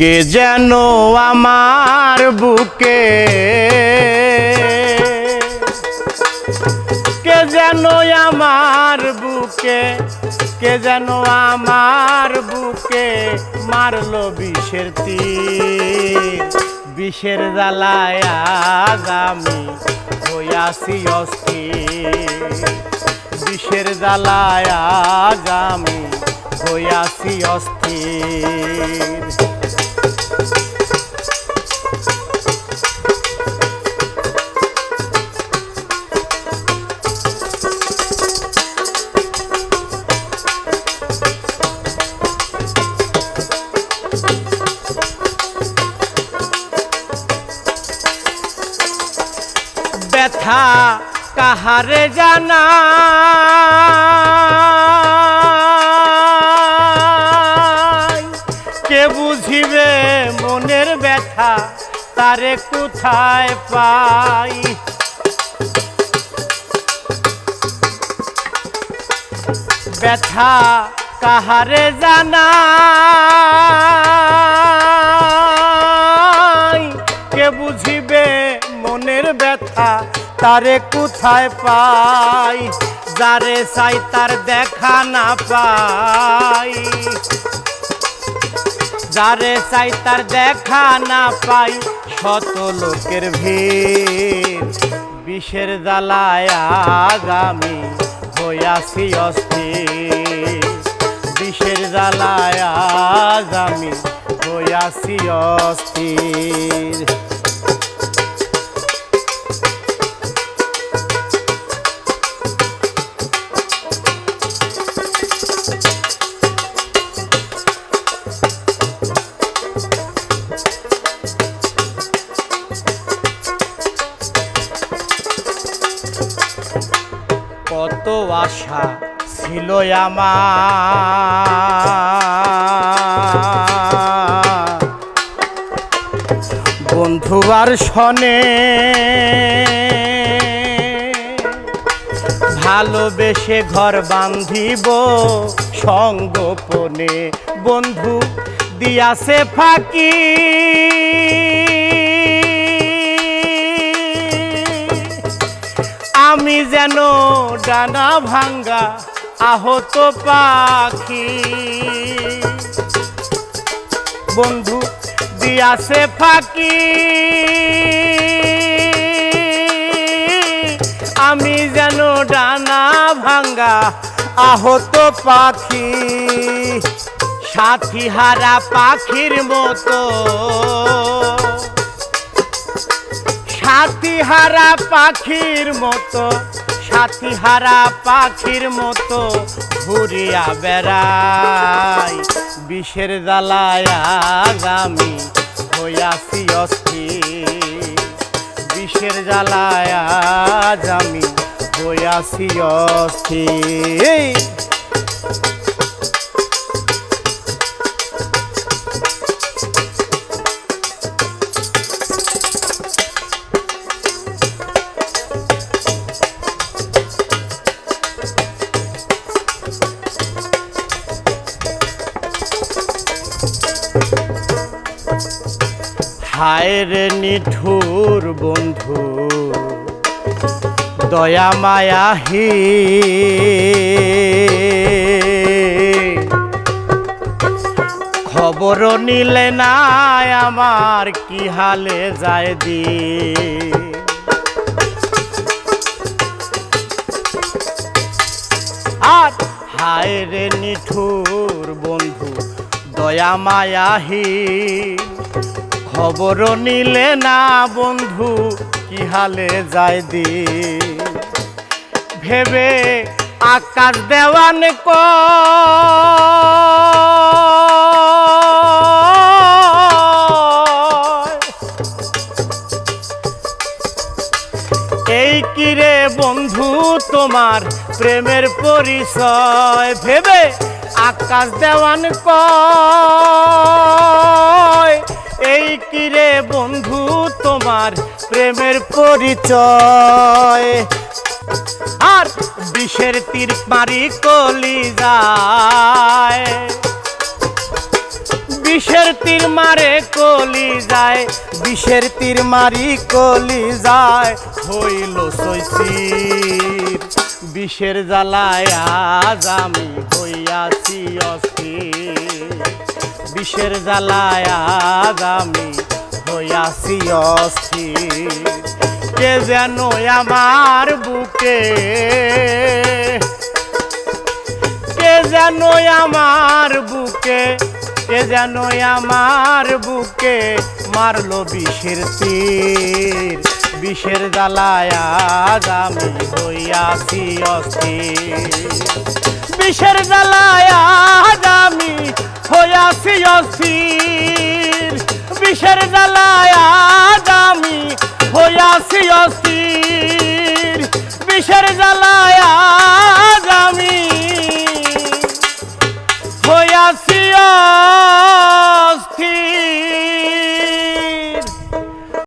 কে যেন আমার বুকে? কে যেন আমার বুকে? কে যেন আমার বুকে মারলো বিষের তীর? বিষের জ্বালায় আজ আমি হইয়াছি অস্থির। বিষের জ্বালায় আজ আমি হইয়াছি অস্থির। ব্যথা কাহারে জানা। কে বুঝিবে মনের ব্যথা, তারে কোথায় পাই? ব্যথা কাহারে জানা। কে বুঝিবে মনের ব্যথা তারে কোথায় পাই? যারে চাই তার দেখা না পাই। যারে চাই তার দেখা না পাই, শত লোকের ভিড়। বিষের জ্বালায় আজ আমি হইয়াছি অস্থির। বিষের জ্বালায় আজ আমি হইয়াছি অস্থির। কত আশা ছিল আমার। বন্ধু আর ভালোবেসে ঘর বান্ধিব সঙ্গোপনে বন্ধু দিয়াছে ফাঁকি। আমি যেন ডানা ভাঙ্গা আহত পাখি। বন্ধু, দিয়াছে ফাঁকি। আমি যেন ডানা ভাঙ্গা আহত পাখি। সাথী হারা পাখির মতো হারা পাখির মতো, সাথী হারা পাখির মতো ঘুরিয়া বেড়াই। বিষের জ্বালায় আমি হইয়াছি অস্থির। বিষের জ্বালায় আমি হইয়াছি অস্থির। হায় নিঠুর বন্ধু, দয়া মায়াহি খবর নিলে না আমার, কি হালে যায় দি আর হায় রে নিঠুর বন্ধু, দয়া মায়াহি খবর নিলে না বন্ধু, কি হালে যায় দি ভেবে আকাশ দেওয়ান ক এই কিরে বন্ধু তোমার প্রেমের পরিচয়? ভেবে আকাশ দেওয়ান কয় কিরে বন্ধু তোমার প্রেমের পরিচয়? আর বিষের তীর মারি কলি যায়। বিষের তীর মারে কলি যায়, বিষের তীর মারি কলি যায়। হইল সৈসির বিষের জ্বালায় আজ আমি হইয়াছি অস্থির। বিষের জ্বালায় আজ আমি হইয়াছি অস্থির। কে যেন আমার বুকে, কে যেন আমার বুকে, কে যেন আমার বুকে মারলো বিষের তীর। বিষের জ্বালায় আজ আমি হইয়াছি অস্থির। বিষের জ্বালায় আজ আমি হইয়াছি অস্থির। বিষের জ্বালায় আজ আমি হইয়াছি অস্থির। বিষের জ্বালায় আজ আমি